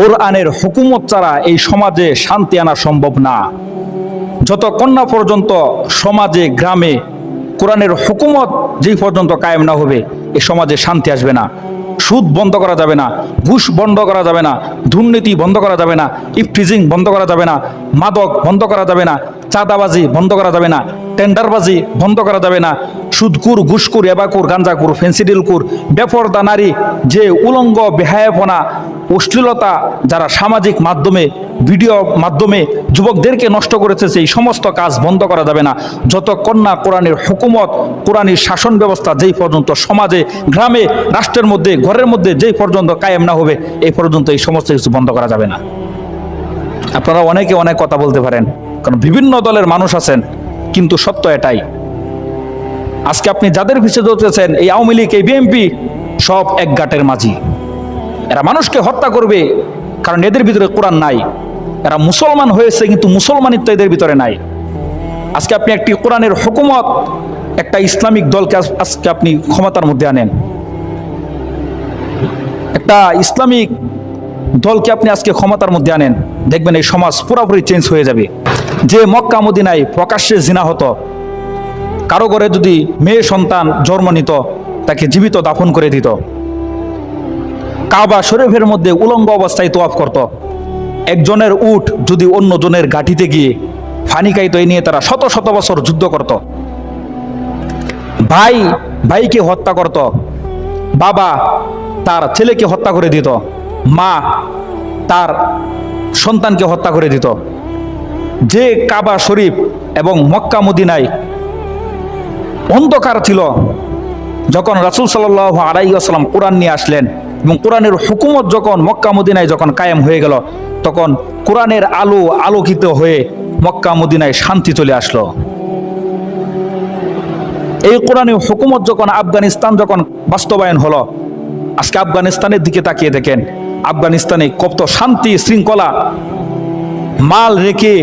কোরআনের হুকুমত ছাড়া এই সমাজে শান্তি আনা সম্ভব না। যতক্ষণ না পর্যন্ত সমাজে, গ্রামে কোরআনের হুকুমত যেই পর্যন্ত কায়েম না হবে, এ সমাজে শান্তি আসবে না। সুদ বন্ধ করা যাবে না, ঘুষ বন্ধ করা যাবে না, দুর্নীতি বন্ধ করা যাবে না, ইফটিজিং বন্ধ করা যাবে না, মাদক বন্ধ করা যাবে না, চাঁদাবাজি বন্ধ করা যাবে না, টেন্ডারবাজি বন্ধ করা যাবে না, সুদকুর, ঘুষকুর, এবাকুর গাঞ্জাকুর ফেন্সিডিলকুর বেপরদা নারী যে উলঙ্গ, বেহায়াপনা অশ্লীলতা যারা সামাজিক মাধ্যমে, ভিডিও মাধ্যমে যুবকদেরকে নষ্ট করেছে, সেই সমস্ত কাজ বন্ধ করা যাবে না। যতক্ষণ না কোরআনের হুকুমত, কোরআনের শাসন ব্যবস্থা যেই পর্যন্ত সমাজে, গ্রামে, রাষ্ট্রের মধ্যে, ঘরের মধ্যে যেই পর্যন্ত কায়েম না হবে, এই পর্যন্ত এই সমস্ত কিছু বন্ধ করা যাবে না। আপনারা অনেকে অনেক কথা বলতে পারেন, কারণ বিভিন্ন দলের মানুষ আছেন, কিন্তু সত্য এটাই। আজকে আপনি যাদের পিছিয়ে ধরতেছেন এই আওয়ামী লীগ, এই বিএনপি, সব এক গাটের মাঝি। এরা মানুষকে হত্যা করবে, কারণ এদের ভিতরে কোরআন নাই। এরা মুসলমান হয়েছে, কিন্তু মুসলমানিত্ব এদের ভিতরে নাই। আজকে আপনি একটি কোরআনের হুকুমত, একটা ইসলামিক দলকে আজকে আপনি ক্ষমতার মধ্যে আনেন। একটা ইসলামিক দলকে আপনি আজকে ক্ষমতার মধ্যে আনেন। দেখবেন এই সমাজ পুরোপুরি চেঞ্জ হয়ে যাবে। যে মক্কা মদিনায় প্রকাশ্যে জিনা হতো, কারও ঘরে যদি মেয়ে সন্তান জন্ম নিত, তাকে জীবিত দাফন করে দিত। কাবা শরীফের মধ্যে উলঙ্গ অবস্থায় তোয়াফ করত। একজনের উট যদি অন্য জনের গাঠিতে গিয়ে ফানি খাইত নিয়ে তারা শত শত বছর যুদ্ধ করত। ভাই, ভাইকে হত্যা করত। বাবা তার ছেলেকে হত্যা করে দিত। মা তার সন্তানকে হত্যা করে দিত। যে কাবা শরীফ এবং মক্কা মদিনায় অন্ধকার ছিল, যখন রাসুল সাল আলাই আসসালাম কোরআন নিয়ে আসলেন এবং কোরআনের হুকুমত যখন মক্কা মদিনায় যখন কায়েম হয়ে গেল, তখন কোরআনের আলো আলোকিত হয়ে মক্কা মদিনায় শান্তি চলে আসলো। এই কোরআনের হুকুমত যখন আফগানিস্তান যখন বাস্তবায়ন হলো, আজকে আফগানিস্তানের দিকে তাকিয়ে দেখেন, আফগানিস্তানে কত শান্তি শৃঙ্খলা, মাল রেখে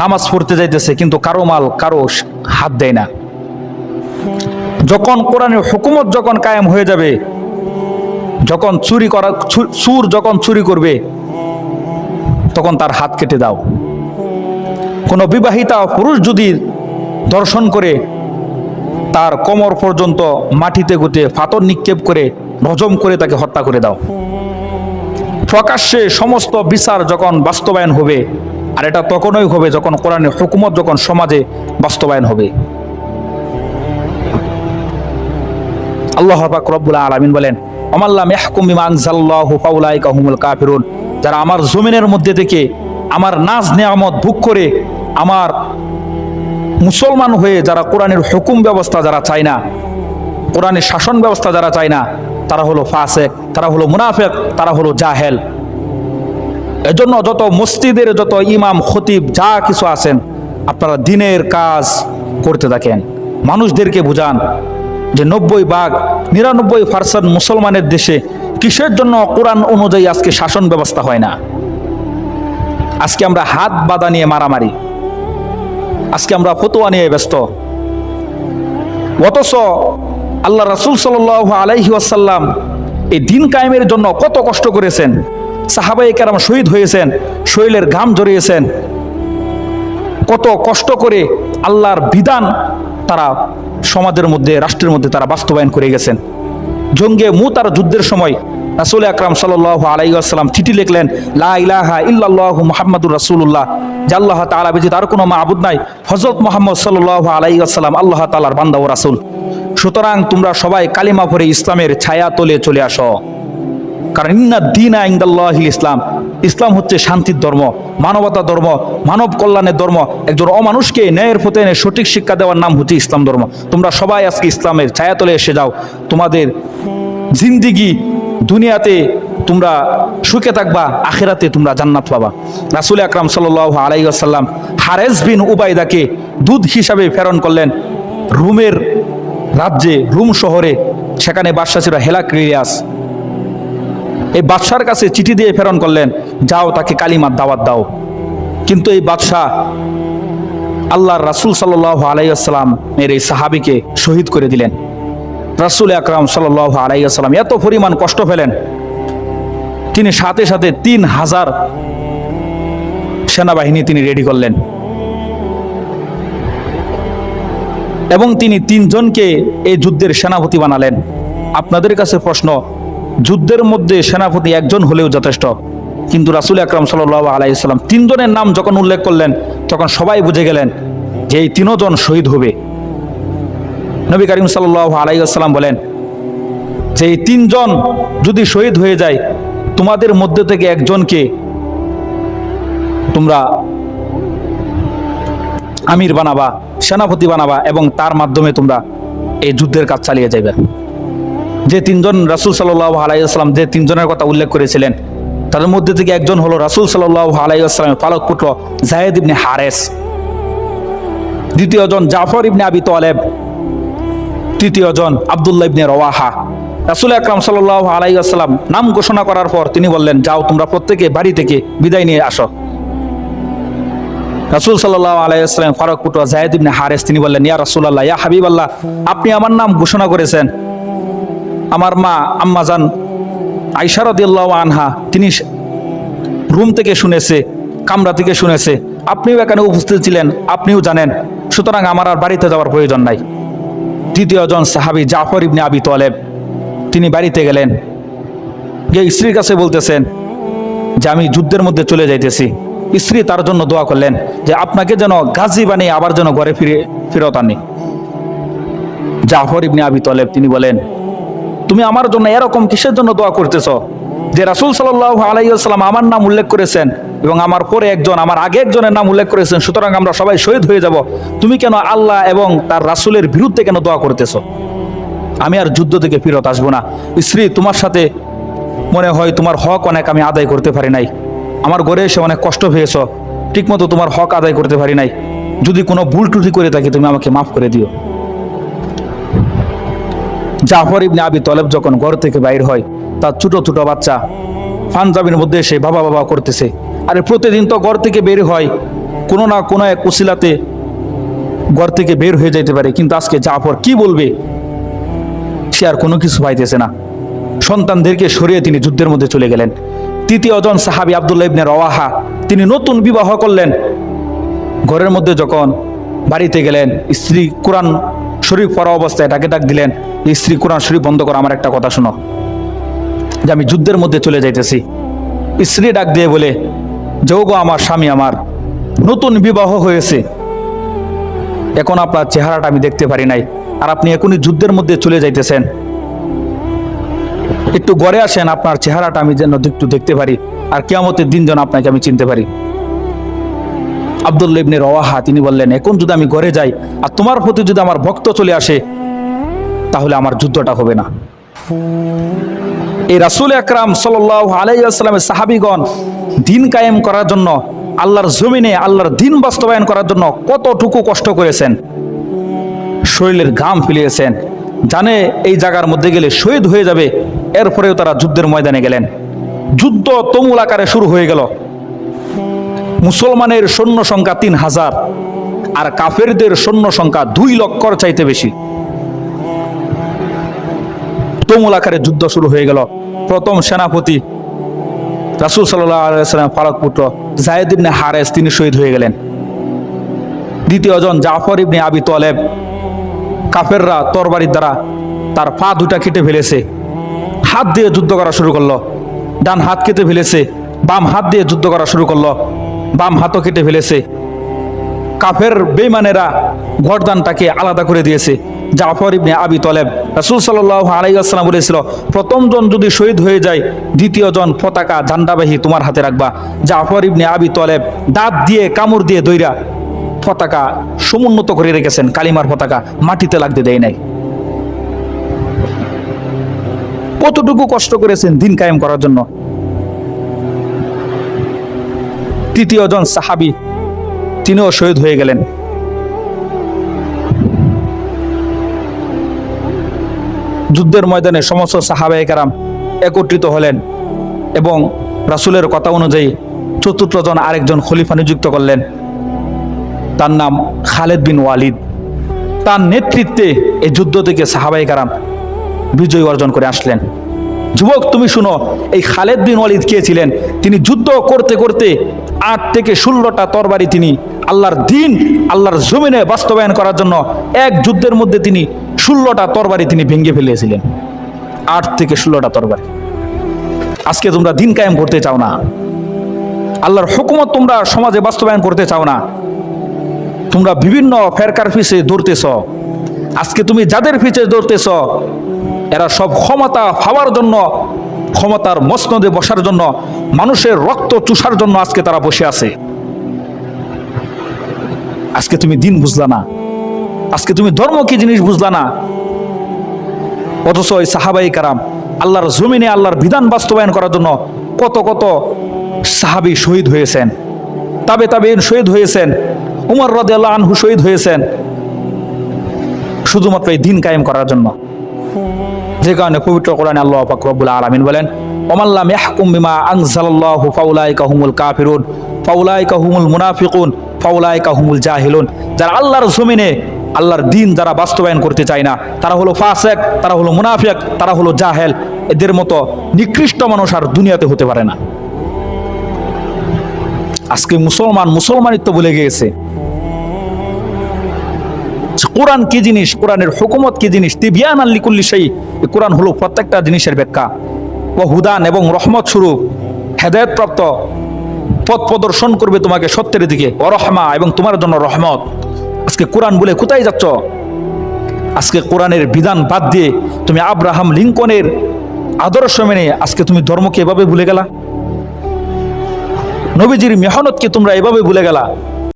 নামাজ পড়তে যাইতেছে, কিন্তু কারও মাল কারও হাত দেয় না। যখন কোরআনের হুকুমত যখন কায়েম হয়ে যাবে যখন চুরি করা চুর যখন চুরি করবে, তখন তার হাত কেটে দাও। কোনো বিবাহিতা পুরুষ যদি দর্শন করে, তার কোমর পর্যন্ত মাটিতে গুতে ফাতর নিক্ষেপ করে রজম করে তাকে হত্যা করে দাও। প্রকাশ্যে সমস্ত বিচার যখন বাস্তবায়ন হবে, আর এটা তখনই হবে যখন কোরআনের হুকুমত যখন সমাজে বাস্তবায়ন হবে। আল্লাহ পাক রব্বুল আলামিন বলেন আমাল্লাম ইয়াহকুম বিমা আনজাল্লাহু ফাউলাইকা হুমুল কাফিরুন। যারা আমার জমিনের মধ্যে থেকে আমার নাজ নেয়ামত ভোগ করে আমার মুসলমান হয়ে যারা কোরআনের হুকুম ব্যবস্থা যারা চায় না, কোরআনের শাসন ব্যবস্থা যারা চায় না, তারা হলো ফাসেক, তারা হলো মুনাফেক, তারা হলো জাহেল। এজন্য যত মসজিদের, যত ইমাম, খতিব, যা কিছু আছেন, আপনারা দিনের কাজ করতে থাকেন। মানুষদেরকে বুঝান যে নব্বই ভাগ, নিরানব্বই পার্সেন্ট মুসলমানের দেশে কিসের জন্য কোরআন অনুযায়ী আজকে শাসন ব্যবস্থা হয় না? আজকে আমরা হাত বাঁধা নিয়ে মারামারি। আজকে আমরা ফতোয়া নিয়ে ব্যস্ত। অথচ আল্লাহ রাসুল সাল আলাইহি আসাল্লাম এই দিন কায়েমের জন্য কত কষ্ট করেছেন। সাহাবাই কেরাম শহীদ হয়েছেন শৈলের ঘাম জড়িয়েছেন কত কষ্ট করে আল্লাহর বিধান তারা সমাজের মধ্যে, রাষ্ট্রের মধ্যে তারা বাস্তবায়ন করে গেছেন। জঙ্গে মু তার যুদ্ধের সময় রাসুল আকরাম সাল আলাই আসসালাম চিঠি লিখলেন, লা ইল্লাল্লাহ মুহাম্মাদুর রাসূলুল্লাহ। যে আল্লাহ তাআলা ব্যতীত আর কোনো মাবুদ নাই। হযরত মোহাম্মদ সাল্লাল্লাহু আলাইহি আসসালাম আল্লাহ তালার বান্দা ও রাসূল। সুতরাং তোমরা সবাই কালিমা পড়ে ইসলামের ছায়া তলে চলে আসো। কারণ ইন্না দিন ইন্দাল্লাহিল ইসলাম ইসলাম হচ্ছে শান্তির ধর্ম, মানবতা ধর্ম, মানব কল্যাণের ধর্ম। একজন অমানুষকে ন্যায়ের পথে এনে সঠিক শিক্ষা দেওয়ার নাম হচ্ছে ইসলাম ধর্ম। তোমরা সবাই আজকে ইসলামের ছায়াতলে এসে যাও। তোমাদের জিন্দিগি দুনিয়াতে তোমরা সুখে থাকবা, আখেরাতে তোমরা জান্নাত পাবা। রাসুল আকরাম সাল আলাই আসাল্লাম হারেস বিন উবাইদাকে দুধ হিসাবে প্রেরণ করলেন রুমের রাজ্যে, রুম শহরে। সেখানে বাদশা ছিল হেলাক্রিয়াস। এই বাদশার কাছে চিঠি দিয়ে প্রেরণ করলেন, যাও, তাকে কালিমার দাওয়াত দাও। কিন্তু এই বাদশাহ আল্লাহর রাসুল সাল্লাহ আলাইসাল্লাম এর এই সাহাবিকে শহীদ করে দিলেন। রাসুল আকরাম সাল্লাহ আলাইসাল্লাম এত পরিমাণ কষ্ট পেলেন, তিনি সাথে সাথে তিন হাজার সেনাবাহিনী তিনি রেডি করলেন। এবং তিনি তিনজনকে এই যুদ্ধের সেনাপতি বানালেন। আপনাদের কাছে প্রশ্ন যুদ্ধের মধ্যে সেনাপতি একজন হলেও যথেষ্ট। কিন্তু রাসুল আকরাম সাল আলাইসাল্লাম তিনজনের নাম যখন উল্লেখ করলেন, তখন সবাই বুঝে গেলেন যে এই তিনজন শহীদ হবে। নবী করিম সাল আলাইসাল্লাম বলেন, যে এই তিনজন যদি শহীদ হয়ে যায়, তোমাদের মধ্যে থেকে একজনকে তোমরা আমির বানাবা, সেনাপতি বানাবা এবং তার মাধ্যমে তোমরা এই যুদ্ধের কাজ চালিয়ে যাবে যে তিনজন রাসুল সাল্লাহ আলাইসাল্লাম যে তিনজনের কথা উল্লেখ করেছিলেন, তাদের মধ্যে থেকে একজন হলো রাসুল সাল্লাহ আলাইসালামের পালক পুত্র জাহেদ ইবনে হারেস। দ্বিতীয়জন জাফর ইবনে আবি তোয়ালেব তৃতীয়জন আবদুল্লাহ ইবনে রওয়াহা। রাসুল আকরাম সাল্লাহ আলাইসাল্লাম নাম ঘোষণা করার পর তিনি বললেন, যাও, তোমরা প্রত্যেকে বাড়ি থেকে বিদায় নিয়ে আসো। রাসুল সাল্লাহ আলাইসালাম ফারুক পুটুয়া জাহেদ ইবনে হারেস, তিনি বললেন, ইয়া রাসুল্লাহ ইয়া হাবিব আল্লাহ আপনি আমার নাম ঘোষণা করেছেন। আমার মা আম্মাজান আইসারদিল্লাহ আনহা, তিনি রুম থেকে শুনেছে, কামরা থেকে শুনেছে, আপনিও এখানে উপস্থিত ছিলেন, আপনিও জানেন, সুতরাং আমার আর বাড়িতে যাওয়ার প্রয়োজন নাই। তৃতীয়জন সাহাবি জাফর ইবনে আবি তোয়ালেব তিনি বাড়িতে গেলেন, গিয়ে স্ত্রীর কাছে বলতেছেন যে, আমি যুদ্ধের মধ্যে চলে যাইতেছি। স্ত্রী তার জন্য দোয়া করলেন যে, আপনাকে যেন গাজী বানিয়ে আবার যেন ঘরে ফিরে, ফেরত আনি। জাফর ইবনে আবি তলেব, তিনি বলেন তুমি আমার জন্য এরকম কিসের জন্য দোয়া করতেছ? যে রাসুল সাল্লাহ আলাইসাল্লাম আমার নাম উল্লেখ করেছেন এবং আমার পরে একজন, আমার আগে একজনের নাম উল্লেখ করেছেন, সুতরাং আমরা সবাই শহীদ হয়ে যাব। তুমি কেন আল্লাহ এবং তার রাসুলের বিরুদ্ধে কেন দোয়া করতেছ? আমি আর যুদ্ধ থেকে ফিরত আসব না। স্ত্রী, তোমার সাথে মনে হয় তোমার হক অনেক আমি আদায় করতে পারি নাই। আমার ঘরে এসে অনেক কষ্ট পেয়েছ। ঠিকমতো তোমার হক আদায় করতে পারি নাই। যদি কোনো ভুল টুটি করে থাকি, তুমি আমাকে মাফ করে দিও। জাফর ইবনে আবি তলেব যখন ঘর থেকে বাইর হয়, তার ছোট ছোট বাচ্চা পাঞ্জাবির মধ্যে এসে বাবা বাবা করতেছে। আরে প্রতিদিন তো ঘর থেকে বের হয়, কোনো না কোনো এক কুশিলাতে ঘর থেকে বের হয়ে যেতে পারে। কিন্তু আজকে জাফর কি বলবে? সে আর কোনো কিছু পাইতেছে না। সন্তানদেরকে সরিয়ে তিনি যুদ্ধের মধ্যে চলে গেলেন। তৃতীয়জন সাহাবি আবদুল্লাহ ইবনে রওয়াহা, তিনি নতুন বিবাহ করলেন। ঘরের মধ্যে যখন বাড়িতে গেলেন, স্ত্রী কোরআন শরীফ পড়া অবস্থায় ডাকে ডাক দিলেন স্ত্রী কোরআন শরীফ বন্ধ করো, আমার একটা কথা শোনো। যে আমি যুদ্ধের মধ্যে চলে যাইতেছি। স্ত্রী ডাক দিয়ে বলে যৌগ আমার স্বামী আমার, নতুন বিবাহ হয়েছে। এখন আপনার চেহারাটা আমি দেখতে পারি নাই, আর আপনি এখনই যুদ্ধের মধ্যে চলে যাইতেছেন। একটু গড়ে আসেন, আপনার চেহারাটা আমি যেন একটু দেখতে পারি, আর কেয়ামতের দিন যেন আপনাকে আমি চিনতে পারি। আব্দুল ইবনে রওয়াহা, তিনি বললেন এখন যদি আমি ঘরে যাই আর তোমার প্রতি যদি আমার ভক্ত চলে আসে, তাহলে আমার যুদ্ধটা হবে না। এই রাসুল আকরাম সাল আলাইসালামের সাহাবিগণ দিন কায়েম করার জন্য, আল্লাহর জমিনে আল্লাহর দিন বাস্তবায়ন করার জন্য কতটুকু কষ্ট করেছেন? শরীরের ঘাম ফিলিয়েছেন। জানে এই জায়গার মধ্যে গেলে শহীদ হয়ে যাবে। এরপরেও তারা যুদ্ধের ময়দানে গেলেন। যুদ্ধ তমুল আকারে শুরু হয়ে গেল। মুসলমানের সৈন্য সংখ্যা তিন হাজার, আর কাফেরদের সৈন্য সংখ্যা দুই লক্ষর চাইতে বেশি। তমুল আকারে যুদ্ধ শুরু হয়ে গেল। প্রথম সেনাপতি রাসুল সাল্লাম ফারুক পুত্র জায়দ ইবনে হারেস, তিনি শহীদ হয়ে গেলেন। দ্বিতীয়জন জাফর ইবনে আবি তলেব, কাফেররা তরবারির দ্বারা তার পা দুটা কেটে ফেলেছে। হাত দিয়ে যুদ্ধ করা শুরু করল, ডান হাত কেটে ফেলেছে, বাম হাত দিয়ে যুদ্ধ করা শুরু করল। বাম হাতও কেটে ফেলেছে। কাফের বেমানেরা গরদানটাকে আলাদা করে দিয়েছে। জাফর ইবনে আবি তলেব রাসুল সাল্লাহ আলাইসালাম বলেছিল, প্রথম জন যদি শহীদ হয়ে যায়, দ্বিতীয় জন পতাকা ঝান্ডাবাহী তোমার হাতে রাখবা। জাফর ইবনে আবি তলেব দাঁত দিয়ে কামড় দিয়ে দইরা পতাকা সমুন্নত করে রেখেছেন, কালিমার পতাকা মাটিতে লাগতে দেয় নাই। কতটুকু কষ্ট করেছেন দিন কায়েম করার জন্য? তৃতীয় জন সাহাবি, তিনিও শহীদ হয়ে গেলেন। যুদ্ধের ময়দানে সমস্ত সাহাবায়ে কারাম একত্রিত হলেন এবং রাসুলের কথা অনুযায়ী চতুর্থ জন আরেকজন খলিফা নিযুক্ত করলেন। তার নাম খালেদ বিন ওয়ালিদ। তার নেতৃত্বে এই যুদ্ধ থেকে সাহাবাই কারাম বিজয় অর্জন করে আসলেন। যুবক, তুমি শুনো, এই খালেদ বিন ওয়ালিদ কে ছিলেন? তিনি যুদ্ধ করতে করতে আট থেকে ষোলোটা তরবারি তিনি আল্লাহর দিন, আল্লাহর জমিনে বাস্তবায়ন করার জন্য এক যুদ্ধের মধ্যে তিনি ষোলোটা তরবারি তিনি ভেঙে ফেলেছিলেন। আট থেকে ষোলোটা তরবারি। আজকে তোমরা দিন কায়েম করতে চাও না। আল্লাহর হুকুমত তোমরা সমাজে বাস্তবায়ন করতে চাও না। তোমরা বিভিন্ন ফেরকার পিছে দৌড়তেছ। আজকে তুমি যাদের পিছে দৌড়তেছ, এরা সব ক্ষমতা পাওয়ার জন্য ক্ষমতার মসনদে বসার জন্য, মানুষের রক্ত চুষার জন্য আজকে তারা বসে আছে। আজকে তুমি দিন বুঝলা না। আজকে তুমি ধর্ম কি জিনিস বুঝলা না। অথচ ওই সাহাবাই কারাম আল্লাহর জমিনে আল্লাহর বিধান বাস্তবায়ন করার জন্য কত কত সাহাবি শহীদ হয়েছেন। তাবে তাবে শহীদ হয়েছেন। উমর রদে আল্লাহ আনহু শহীদ হয়েছেন। শুধুমাত্র এই দিন কায়েম করার জন্য। যে কারণে পবিত্র কোরআনে আল্লাহ পাক রব্বুল আলামিন বলেন ওমাল্লাম ইয়াহকুম বিমা আনজালাল্লাহু ফাউলাইকা হুমুল কাফিরুন, ফাউলাইকা হুমুল মুনাফিকুন, ফাউলাইকা হুমুল জাহিলুন। যারা আল্লাহর জমিনে, আল্লাহর দিন যারা বাস্তবায়ন করতে চায় না, তারা হলো ফাসেক, তারা হলো মুনাফিক, তারা হলো জাহেল। এদের মতো নিকৃষ্ট মানুষ আর দুনিয়াতে হতে পারে না। আজকে মুসলমান মুসলমানিত্ব বলে গিয়েছে। কোরআন কি জিনিস? কোরআনের হুকুমত কি জিনিস? তিবিয়ান আল্লিকুল্লি সেই কোরআন হলো প্রত্যেকটা জিনিসের ব্যাখ্যা। ও হুদান এবং রহমত স্বরূপ। হেদায়ত প্রাপ্ত পথ প্রদর্শন করবে তোমাকে সত্যের দিকে। ও রহমা এবং তোমার জন্য রহমত। আজকে কোরআন বলে কোথায় যাচ্ছ? আজকে কোরআনের বিধান বাদ দিয়ে তুমি আব্রাহাম লিঙ্কনের আদর্শ মেনে আজকে তুমি ধর্মকে এভাবে ভুলে গেলা? নবীজির মেহনতকে তোমরা এভাবে ভুলে গেলা?